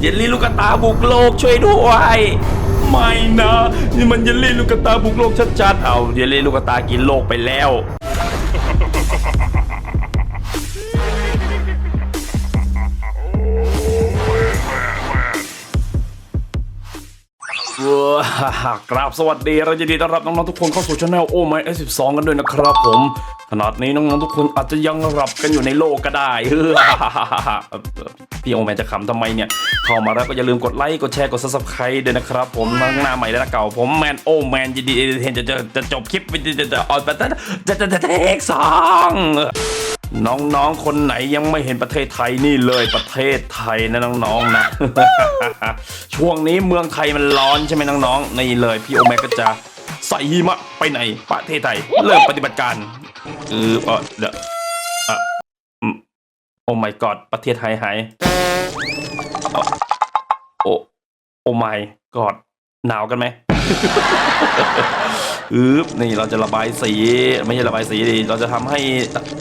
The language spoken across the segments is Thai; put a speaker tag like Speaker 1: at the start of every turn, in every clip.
Speaker 1: เยลลี่ลูกกระตาบุกโลกช่วยด้วยไม่นะนี่มันเยลลี่ลูกกระตาบุกโลกชัดๆเอาเยลลี่ลูกกระตากินโลกไปแล้ว ว้ากราบสวัสดีเราจะดีต้อนรับน้องๆทุกคนเข้าสู่ช anel โอ้ไม่ S12 กันด้วยนะครับผม ขนาดนี้น้องๆทุกคนอาจจะยังหลับกันอยู่ในโลกก็ได้เออพี่โอแมนจะขำทำไมเนี่ย เข้ามาแล้วก็อย่าลืมกดไลค์กดแชร์กด subscribe ด้วยนะครับผมทั้งหน้าใหม่และหน้าเก่าผมแมนโอแมนยินดีเห็นจะจะจะจบคลิปจะจะจะออนไปจะจะจะเทคสอง น้องๆ คนไหนยังไม่เห็นประเทศไทยนี่เลยประเทศไทยนะน้องๆนะ ช่วงนี้เมืองไทยมันร้อนใช่ไหมน้องๆนี่เลยพี่โอแมก็จะใส่หิมะไปในประเทศไทย เริ่มปฏิบัติการเออเออเดี๋ยวอะอืมโอ้ my god ประเทศไทยหายเอโอ้โอ้ my god หนาวกันไหม อืบนี่เราจะระบายสี ไม่ใช่ระบายสีดิเราจะทำให้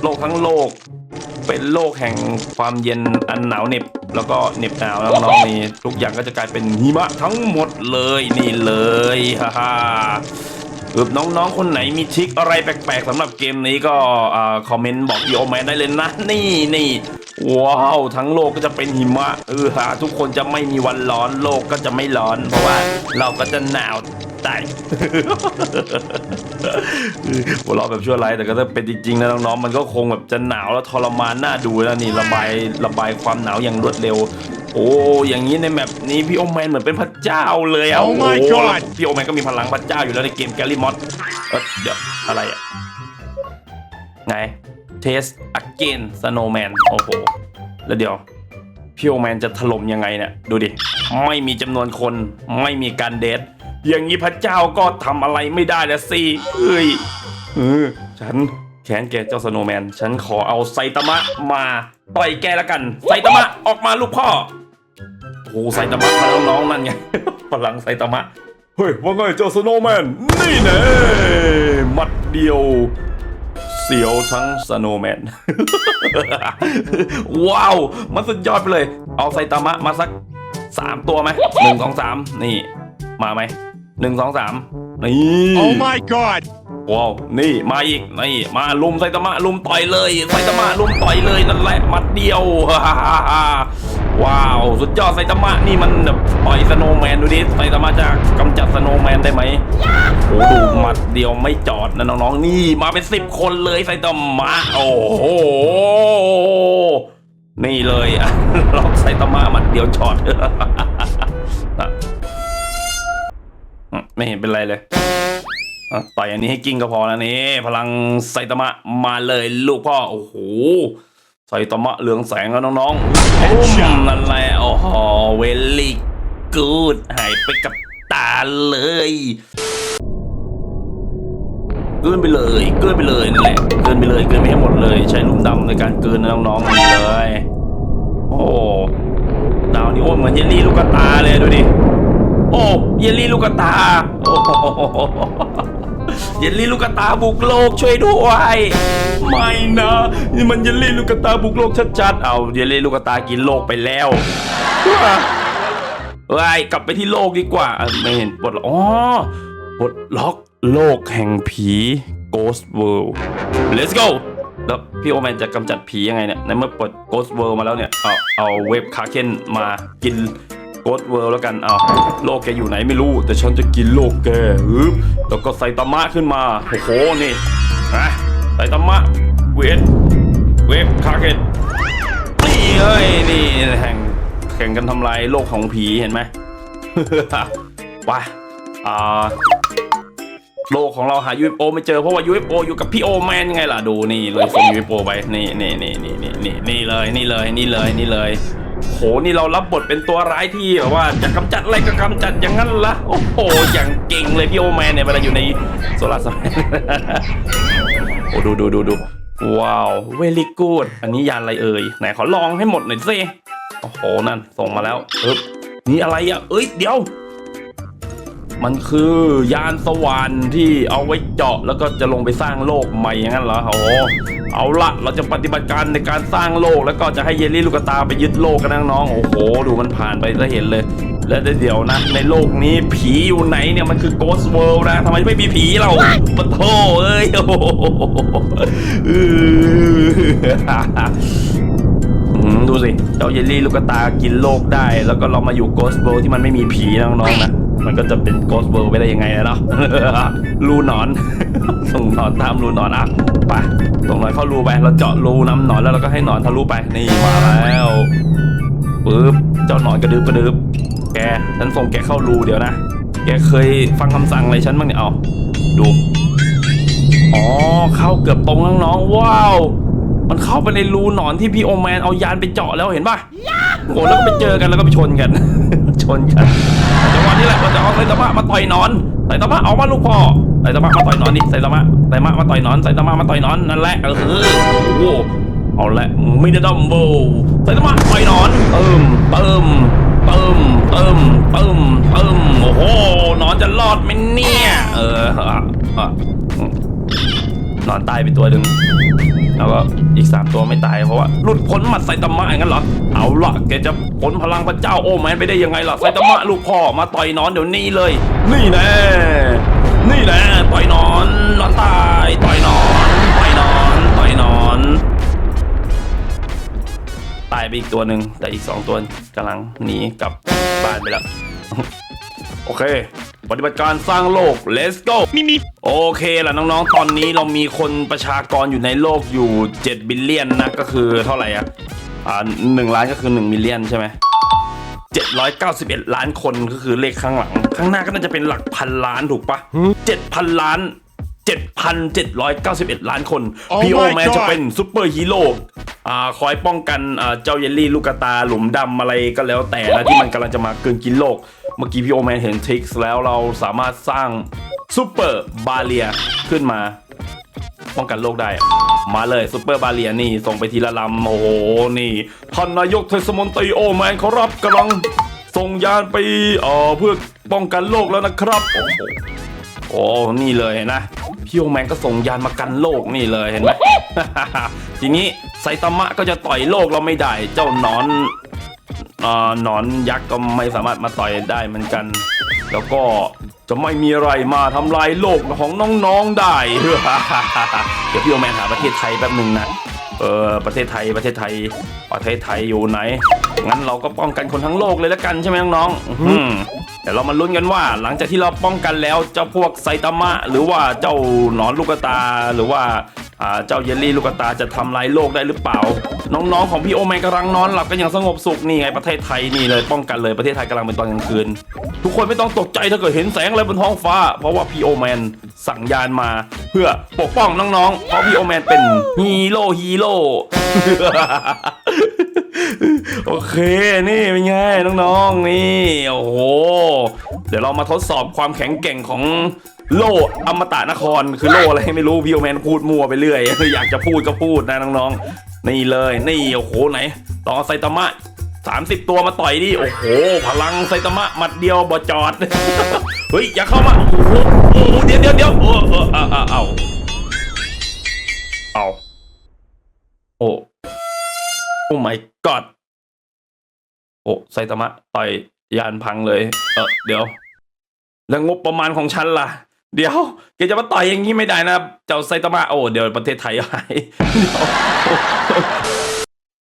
Speaker 1: โลกทั้งโลก เป็นโลกแห่งความเย็นอันหนาวเหน็บแล้วก็เหน็บหนาวน้องๆนี่ทุกอย่างก็จะกลายเป็นหิมะทั้งหมดเลยนี่เลยฮ่าฮ่าอึบน้องๆ คนไหนมีทริคอะไรแปลกๆสำหรับเกมนี้ก็คอมเมนต์บอกพี่โอแมนได้เลยนะ นี่นี่ว้าวทั้งโลกก็จะเป็นหิมะเออฮะทุกคนจะไม่มีวันร้อนโลกก็จะไม่ร้อน เพราะว่าเราก็จะหนาว ตายหัวเราะแบบชั่วร้ายแต่ก็ถ้าเป็นจริงๆนะน้องๆมันก็คงแบบจะหนาวแล้วทรมานน่าดูแล้วนี่ระบายระบายความหนาวอย่างรวดเร็ว โอ้อย่างนี้ในแมปนี้พี่โอแมนเหมือนเป็นพระเจ้าเลยอะ
Speaker 2: Oh my
Speaker 1: โอ้
Speaker 2: God
Speaker 1: พี่โอแมนก็มีพลังพระเจ้าอยู่แล้วในเกมแกลลี่มอสเออเดี๋ยวอะไรอะไงเทสอักเกนสโนว์แมนโอ้โหแล้วเดี๋ยวพี่โอแมนจะถล่มยังไงเนี่ยดูดิ ไม่มีจำนวนคนไม่มีการเดท อย่างนี้พระเจ้าก็ทำอะไรไม่ได้แล้วสิเอ้ยเออฉันแค้นแกเจ้าสโนว์แมน ฉันขอเอาไซตามะมาต่อยแกแล้วกัน ไซตามะออกมาลูกพ่อโอ้โหไซตามะมาน้องๆนั่นไงพลังไซตามะเฮ้ยว่าไงเจ้าสโนว์แมน นี่แน่มัดเดียวเสียวทั้งสโนว์แมน ว้าว มันสุดยอดไปเลย เอาไซตามะมาสักสามตัวไหมหนึ่งสองสามนี่ มาไหม หนึ่งสองสามนี่
Speaker 2: Oh my god!
Speaker 1: ว้าวนี่มาอีกนี่มาลุมไซตามะลุมต่อยเลยไซตามะลุมต่อยเลยนั่นแหละมัดเดียวว้าวสุดยอดไซตามะนี่มันแบบต่อยสโนว์แมนดูดิไซตามะจะกำจัดสโนว์แมนได้ไหมโอ้ดูมัดเดียวไม่จอดนะน้องๆนี่มาเป็นสิบคนเลยไซตามะโอ้โหนี่เลยอะล็อกไซตามะมัดเดียวช็อตอืม ไม่เห็นเป็นไรเลยอะต่อยอันนี้ให้กิ้งก็พอแล้วนี่พลังไซตามะมาเลยลูกพ่อโอ้โหไซตามะเหลืองแสงแล้วน้องๆปุ้มนั่นแหละโอ้โหเวลี่กูดหายไปกับตาเลยเกินไปเลยเกินไปเลยนั่นแหละเกินไปเลยเกินไปให้หมดเลย ใช้ลุ่มดำในการเกินนะน้องๆนี่เลย โอ้ดาวนี่โอ้เหมือนเยลลี่ลูกกระตาเลยดูดิ โอ้เยลลี่ลูกกระตาโอ้เยลลี่ลูกกระตาบุกโลกช่วยด้วยไม่นะนี่มันเยลลี่ลูกกระตาบุกโลกชัดๆเอาเยลลี่ลูกกระตากินโลกไปแล้วเอ้ยกลับไปที่โลกดีกว่าไม่เห็นปลดล็อกอ๋อปลดล็อกโลกแห่งผี Ghost World let's go แล้วพี่โอแมนจะกำจัดผียังไงเนี่ยในเมื่อปิด Ghost World มาแล้วเนี่ย เอาเอาเว็บคาเคนมากิน Ghost World แล้วกันเอาโลกแกอยู่ไหนไม่รู้ แต่ฉันจะกินโลกแกฮึบแล้วก็ใส่ตามะขึ้นมา โอ้โห นี่นะใส่ตามะ เวทเว็บคาเคนนี่เอ้ย นี่แข่งแข่งกันทำลายโลกของผีเห็นไหมไปอ่าโลกของเราหา UFO ไม่เจอเพราะว่า UFO อยู่กับพี่โอแมนไงล่ะดูนี่เลยส่ง UFO ไปนี่นี่นี่นี่นี่นี่นี่เลยนี่เลยนี่เลยนี่เลย โหนี่เรารับบทเป็นตัวร้ายที่แบบว่าจะกำจัดอะไรก็กำจัดอย่างนั้นละโอ้โหอย่างเก่งเลยพี่โอแมนเนี่ยเวลาอยู่ในโซลาร์สแมนโอ้ดูดูดูดูว้าวเวลิกูดอันนี้ยานอะไรเอ่ยไหนขอลองให้หมดหน่อยสิโอ้โหนั่นส่งมาแล้วเอ๊บนี่อะไรอะเอ้ยเดี๋ยว มันคือยานสวรรค์ที่เอาไว้เจาะแล้วก็จะลงไปสร้างโลกใหม่อย่างนั้นเหรอโอ้โหเอาละเราจะปฏิบัติการในการสร้างโลก แล้วก็จะให้เยลลี่ลูกตาไปยึดโลกกันนะน้องๆโอ้โห ดูมันผ่านไปแล้วเห็นเลย แล้วเดี๋ยวนะ ในโลกนี้ผีอยู่ไหนเนี่ยมันคือ Ghost World นะทำไมไม่มีผีเราปะโถเอ้ยโอ้โหอื้ออืมดูสิเจ้าเยลลี่ลูกตากินโลกได้ แล้วก็เรามาอยู่ Ghost World ที่มันไม่มีผีนะน้องๆนะ มันก็จะเป็น Ghost World ไปได้ยังไงอะเนาะรูหนอน ส่งหนอนตามรูหนอนอะไปส่งหนอนเข้ารูไปเราเจาะรูน้ำหนอนแล้วเราก็ให้หนอนทะลุไปนี่มาแล้วปึ๊บเจ้าหนอนกระดึบกระดึบแกฉันส่งแกเข้ารูเดี๋ยวนะแกเคยฟังคำสั่งอะไรฉันบ้างเนี่ยเอาดูอ๋อเข้าเกือบตรงน้องๆว้าวมันเข้าไปในรูหนอนที่พี่โอแมนเอายานไปเจาะแล้วเห็นป่ะโอ้แล้วก็ไปเจอกันแล้วก็ไปชนกัน ชนกัน จังหวะนี้แหละเราจะเอาไซตามะมาต่อยนอนไซตามะเอามาลูกพ่อไซตามะมาต่อยนอนดิไซตามะไซตามะมาต่อยนอนไซตามะมาต่อยนอนนั่นแหละเออโอ้เอาละมิดดัมโบไซตามะต่อยนอนเติมเติมเติมเติมเติมเติมโอ้โหนอนจะรอดไหมเนี่ยเออหนอนตายไปตัวหนึ่ง แล้วก็อีก3ตัวไม่ตายเพราะว่าหลุดพ้นหมัดไซตามะอย่างนั้นเหรอเอาละแกจะพ้นพลังพระเจ้าโอแมนไปได้ยังไงล่ะไซตามะลูกพ่อมาต่อยนอนเดี๋ยวนี้เลย นี่แน่นี่แน่ต่อยนอนนอนตายต่อยนอนต่อยนอนต่อยนอน ตายไปอีกตัวหนึ่งแต่อีก2ตัวกำลังหนีกลับบ้านไปแล้ว โอเค ปฏิบัติการสร้างโลก let's go
Speaker 2: มีมี
Speaker 1: โอเคล่ะน้องๆ ตอนนี้เรามีคนประชากรอยู่ในโลกอยู่ 7 บิลเลียนนะก็คือเท่าไหร่อะอ่าหนึ่งล้านก็คือ1มิลเลียนใช่ไหม791 ล้านคนก็คือเลขข้างหลัง ข้างหน้าก็น่าจะเป็นหลักพันล้านถูกปะ7,000 ล้าน 7,791 ล้านคน
Speaker 2: Oh
Speaker 1: พี่โอ
Speaker 2: my
Speaker 1: แมนจะ
Speaker 2: God
Speaker 1: เป็นซูเปอร์ฮีโร่อ่าคอยป้องกันอ่าเจ้าเยลลี่ลูกตาหลุมดำอะไรก็แล้วแต่นะที่มันกำลังจะมาเกินกินโลก เมื่อกี้พี่โอแมนเห็นทริกส์แล้วเราสามารถสร้างซูเปอร์บาเลียขึ้นมา ป้องกันโลกได้ มาเลยซูเปอร์บาเลียนี่ส่งไปทีละลำโอ้โหนี่ท่านนายกเทศมนตรีโอแมนเขารับกำลังส่งยานไปเอ่อเพื่อป้องกันโลกแล้วนะครับโอ้โหโอ้นี่เลยนะพี่โอแมนก็ส่งยานมากันโลกนี่เลยเห็นไหมทีนี้ไซตามะก็จะต่อยโลกเราไม่ได้ เจ้านอน หนอนยักษ์ก็ไม่สามารถมาต่อยได้เหมือนกัน แล้วก็จะไม่มีอะไรมาทำลายโลกของน้องๆได้ เดี๋ยวพี่โอแมนหาประเทศไทยแป๊บหนึ่งนะ เออประเทศไทยประเทศไทยประเทศไทยอยู่ไหน งั้นเราก็ป้องกันคนทั้งโลกเลยแล้วกันใช่ไหมน้องๆอืมเดี๋ยวเรามาลุ้นกันว่า หลังจากที่เราป้องกันแล้วเจ้าพวกไซตามะหรือว่าเจ้าหนอนลูกตาหรือว่าอ่าเจ้าเยลลี่ลูกตาจะทำลายโลกได้หรือเปล่า น้องๆของพี่โอแมนกำลังนอนหลับกันอย่างสงบสุขนี่ไงประเทศไทยนี่เลยป้องกันเลยประเทศไทยกำลังเป็นตอนกลางคืน ทุกคนไม่ต้องตกใจถ้าเกิดเห็นแสงอะไรบนท้องฟ้า เพราะว่าพี่โอแมนสั่งยานมา เพื่อปกป้องน้องๆเพราะพี่โอแมนเป็นฮีโร่ฮีโร่ โอเคนี่เป็นไงน้องๆนี่โอ้โหเดี๋ยวเรามาทดสอบความแข็งแกร่งของโล่อมตะนครคือโล่อะไรไม่รู้พี่โอแมนพูดมั่วไปเรื่อยอยากจะพูดก็พูดนะน้องๆนี่เลยนี่โอ้โหไหนลองเอไซตามะสามสิบตัวมาต่อยดิโอ้โห พลังไซตามะหมัดเดียวบอจอดเฮ้ยอย่าเข้ามาโอ้โหโอ้โหเดี๋ยวเดี๋ยวเดี๋ยวเออเออเอาเอาเอาเอาโอ้โอ้ my god โอ้ไซตามะต่อยยานพังเลย เออเดี๋ยว แล้วงบประมาณของฉันล่ะ เดี๋ยวแกจะมาต่อยอย่างนี้ไม่ได้นะ เจ้าไซตามะโอ้เดี๋ยวประเทศไทยหาย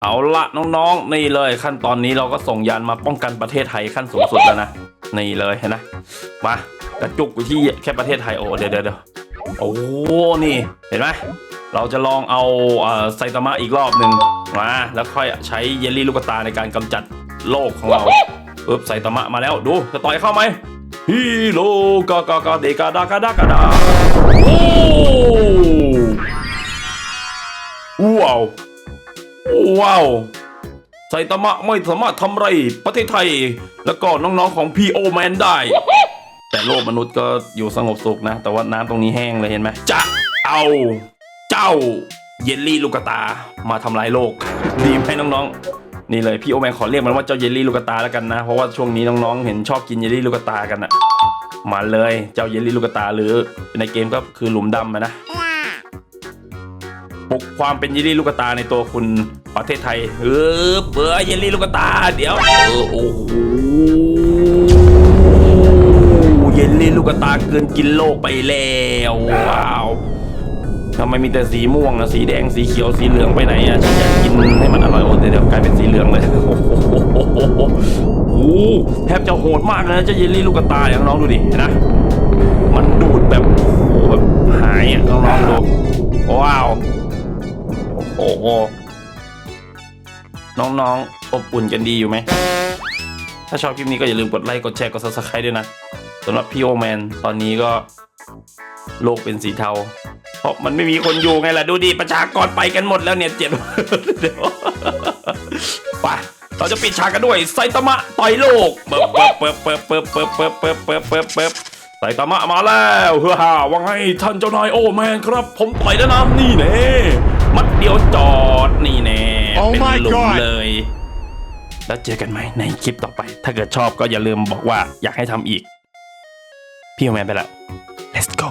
Speaker 1: เอาละน้องๆนี่เลย ขั้นตอนนี้เราก็ส่งยานมาป้องกันประเทศไทยขั้นสูงสุดแล้วนะนี่เลยเห็นนะมากระจุกอยู่ที่แค่ประเทศไทยโอ้เดี๋ยวเดี๋ยวเดี๋ยวโอ้นี่เห็นไหมเราจะลองเอาเออไซตามะอีกรอบหนึ่งมาแล้วค่อยใช้เยลลี่ลูกตาในการกำจัด โลกของเราปึ๊บไซตามะมาแล้วดูจะต่อยเข้าไหมฮีโร่กากากาเดกาดากาดากาดาโอ้ว้าวว้าวไซตามะไม่สามารถทำไรประเทศไทย แล้วก็น้องๆของพีโอแมนได้ แต่โลกมนุษย์ก็อยู่สงบสุขนะ แต่ว่าน้ำตรงนี้แห้งเลยเห็นไหมจะเอาเจ้าเยลลี่ลูกตามาทำลายโลก ดีไหมน้องๆ นี่เลยพี่โอแมนขอเรียกมันว่าเจ้าเยลลี่ลูกตาแล้วกันนะ เพราะว่าช่วงนี้น้องๆ เห็นชอบกินเยลลี่ลูกตากันอะมาเลยเจ้าเยลลี่ลูกตาหรือในเกมก็คือหลุมดำนะปลุกความเป็นเยลลี่ลูกตาในตัวคุณประเทศไทยเออเบื่อเยลลี่ลูกตา เดี๋ยวเออโอ้โหเยลลี่ลูกตาเกินกินโลกไปแล้วว้าว ทำไมมีแต่สีม่วงอะสีแดงสีเขียวสีเหลืองไปไหนอะฉันอยากกินให้มันอร่อยโอ้เดี๋ยวกลายเป็นสีเหลืองเลยโอ้โหโอ้โหแทบจะโหดมากเลยนะเจ้าเยลลี่ลูกตาอย่างน้องดูดินะมันดูดแบบโอ้โหแบบหายอะน้องดูว้าวโอ้โหน้องๆอบอุ่นกันดีอยู่ไหมถ้าชอบคลิปนี้ก็อย่าลืมกดไลค์กดแชร์กด subscribe ด้วยนะสำหรับพี่โอแมนตอนนี้ก็โลกเป็นสีเทา เพราะมันไม่มีคนอยู่ไงล่ะดูดิประชากรไปกันหมดแล้วเนี่ยเจ็ดเดี๋ยวไปเราจะปิดฉากกันด้วยไซตามะต่อยโลกเปิบเปิบเปิบเปิบเปิบเปิบเปิบเปิบเปิบเปิบไซตามะมาแล้วเฮ้อฮ่าว่าไงท่านเจ้านายโอแมนครับ ผมต่อยแล้วนะนี่แน่มัดเดียวจอดนี่แน่เป็นหลุมเลยแล้วเจอกันไหมในคลิปต่อไป ถ้าเกิดชอบก็อย่าลืมบอกว่าอยากให้ทำอีก พี่โอแมนไปละ let's go